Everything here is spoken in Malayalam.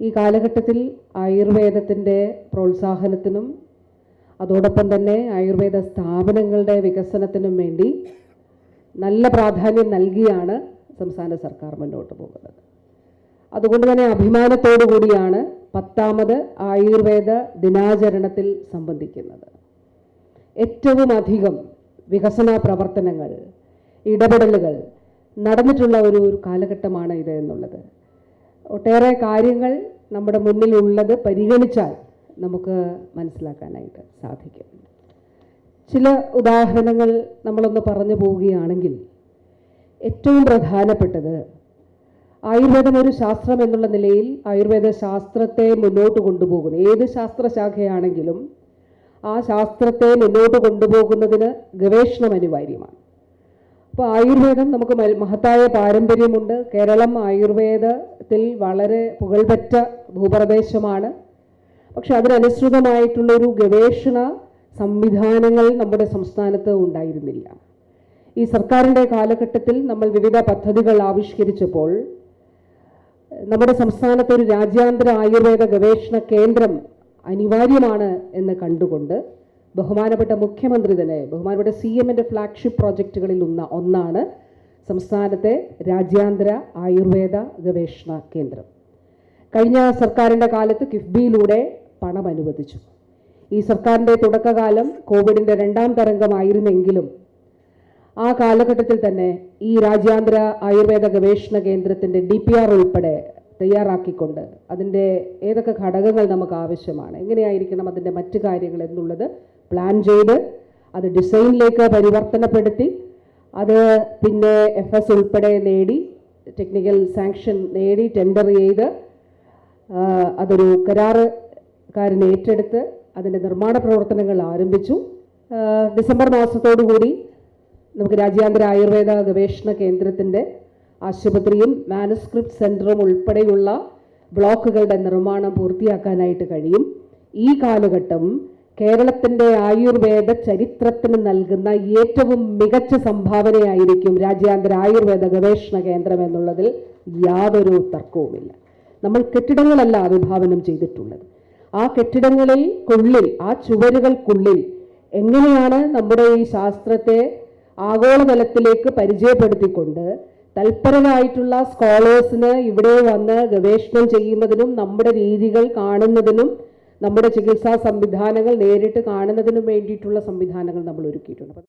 ഈ കാലഘട്ടത്തിൽ ആയുർവേദത്തിന്റെ പ്രോത്സാഹനത്തിനും അതോടൊപ്പം തന്നെ ആയുർവേദ സ്ഥാപനങ്ങളുടെ വികസനത്തിനും വേണ്ടി നല്ല പ്രാധാന്യം നൽകിയാണ് സംസ്ഥാന സർക്കാർ മുന്നോട്ട് പോകുന്നത്. അതുകൊണ്ട് തന്നെ അഭിമാനത്തോടു കൂടിയാണ് പത്താമത് ആയുർവേദ ദിനാചരണത്തിൽ സംബന്ധിക്കുന്നത്. ഏറ്റവും അധികം വികസന പ്രവർത്തനങ്ങൾ ഇടപെടലുകൾ നടന്നിട്ടുള്ള ഒരു കാലഘട്ടമാണ് ഇത് എന്നുള്ളത്. ഒട്ടേറെ കാര്യങ്ങൾ നമ്മുടെ മുന്നിലുള്ളത് പരിഗണിച്ചാൽ നമുക്ക് മനസ്സിലാക്കാനായിട്ട് സാധിക്കും. ചില ഉദാഹരണങ്ങൾ നമ്മളൊന്ന് പറഞ്ഞു പോവുകയാണെങ്കിൽ ഏറ്റവും പ്രധാനപ്പെട്ടത് ആയുർവേദം ഒരു ശാസ്ത്രം എന്നുള്ള നിലയിൽ ആയുർവേദ ശാസ്ത്രത്തെ മുന്നോട്ട് കൊണ്ടുപോകുന്നു. ഏത് ശാസ്ത്രശാഖയാണെങ്കിലും ആ ശാസ്ത്രത്തെ മുന്നോട്ട് കൊണ്ടുപോകുന്നതിന് ഗവേഷണം അനിവാര്യമാണ്. അപ്പോൾ ആയുർവേദം നമുക്ക് മഹത്തായ പാരമ്പര്യമുണ്ട്. കേരളം ആയുർവേദത്തിൽ വളരെ പുകൾപെറ്റ ഭൂപ്രദേശമാണ്. പക്ഷെ അതിനനുസൃതമായിട്ടുള്ള ഒരു ഗവേഷണ സംവിധാനങ്ങൾ നമ്മുടെ സംസ്ഥാനത്ത് ഉണ്ടായിരുന്നില്ല. ഈ സർക്കാരിന്റെ കാലഘട്ടത്തിൽ നമ്മൾ വിവിധ പദ്ധതികൾ ആവിഷ്കരിച്ചപ്പോൾ നമ്മുടെ സംസ്ഥാനത്ത് ഒരു രാജ്യാന്തര ആയുർവേദ ഗവേഷണ കേന്ദ്രം അനിവാര്യമാണ് എന്ന് കണ്ടുകൊണ്ട് ബഹുമാനപ്പെട്ട മുഖ്യമന്ത്രി തന്നെ ബഹുമാനപ്പെട്ട സി എമ്മിന്റെ ഫ്ലാഗ്ഷിപ്പ് പ്രോജക്റ്റുകളിൽ ഒന്ന ഒന്നാണ് സംസ്ഥാനത്തെ രാജ്യാന്തര ആയുർവേദ ഗവേഷണ കേന്ദ്രം. കഴിഞ്ഞ സർക്കാരിന്റെ കാലത്ത് കിഫ്ബിയിലൂടെ പണം അനുവദിച്ചു. ഈ സർക്കാരിന്റെ തുടക്കകാലം കോവിഡിന്റെ രണ്ടാം തരംഗമായിരുന്നെങ്കിലും ആ കാലഘട്ടത്തിൽ തന്നെ ഈ രാജ്യാന്തര ആയുർവേദ ഗവേഷണ കേന്ദ്രത്തിന്റെ ഡി പി ആർ ഉൾപ്പെടെ തയ്യാറാക്കിക്കൊണ്ട് അതിന്റെ ഏതൊക്കെ ഘടകങ്ങൾ നമുക്ക് ആവശ്യമാണ് എങ്ങനെയായിരിക്കണം അതിന്റെ മറ്റു കാര്യങ്ങൾ എന്നുള്ളത് പ്ലാൻ ചെയ്ത് അത് ഡിസൈനിലേക്ക് പരിവർത്തനപ്പെടുത്തി അത് പിന്നെ എഫ് എസ് ഉൾപ്പെടെ നേടി ടെക്നിക്കൽ സാങ്ഷൻ നേടി ടെൻഡർ ചെയ്ത് അതൊരു കരാറുകാരൻ ഏറ്റെടുത്ത് അതിന്റെ നിർമ്മാണ പ്രവർത്തനങ്ങൾ ആരംഭിച്ചു. ഡിസംബർ മാസത്തോടു കൂടി നമുക്ക് രാജ്യാന്തര ആയുർവേദ ഗവേഷണ കേന്ദ്രത്തിന്റെ ആശുപത്രിയും മാനുസ്ക്രിപ്റ്റ് സെന്ററും ഉൾപ്പെടെയുള്ള ബ്ലോക്കുകളുടെ നിർമ്മാണം പൂർത്തിയാക്കാനായിട്ട് കഴിയും. ഈ കാലഘട്ടം കേരളത്തിന്റെ ആയുർവേദ ചരിത്രത്തിന് നൽകുന്ന ഏറ്റവും മികച്ച സംഭാവനയായിരിക്കും രാജ്യാന്തര ആയുർവേദ ഗവേഷണ കേന്ദ്രം എന്നുള്ളതിൽ യാതൊരു തർക്കവുമില്ല. നമ്മൾ കെട്ടിടങ്ങളല്ല വിഭാവനം ചെയ്തിട്ടുള്ളത്. ആ കെട്ടിടങ്ങളിൽ കുള്ളിൽ ആ ചുവരുകൾക്കുള്ളിൽ എങ്ങനെയാണ് നമ്മുടെ ഈ ശാസ്ത്രത്തെ ആഗോളതലത്തിലേക്ക് പരിചയപ്പെടുത്തിക്കൊണ്ട് തൽപരരായിട്ടുള്ള സ്കോളേഴ്സിന് ഇവിടെ വന്ന് ഗവേഷണം ചെയ്യുന്നതിനും നമ്മുടെ രീതികൾ കാണുന്നതിനും നമ്മുടെ ചികിത്സാ സംവിധാനങ്ങൾ നേരിട്ട് കാണുന്നതിനും വേണ്ടിയിട്ടുള്ള സംവിധാനങ്ങൾ നമ്മൾ ഒരുക്കിയിട്ടുണ്ട്.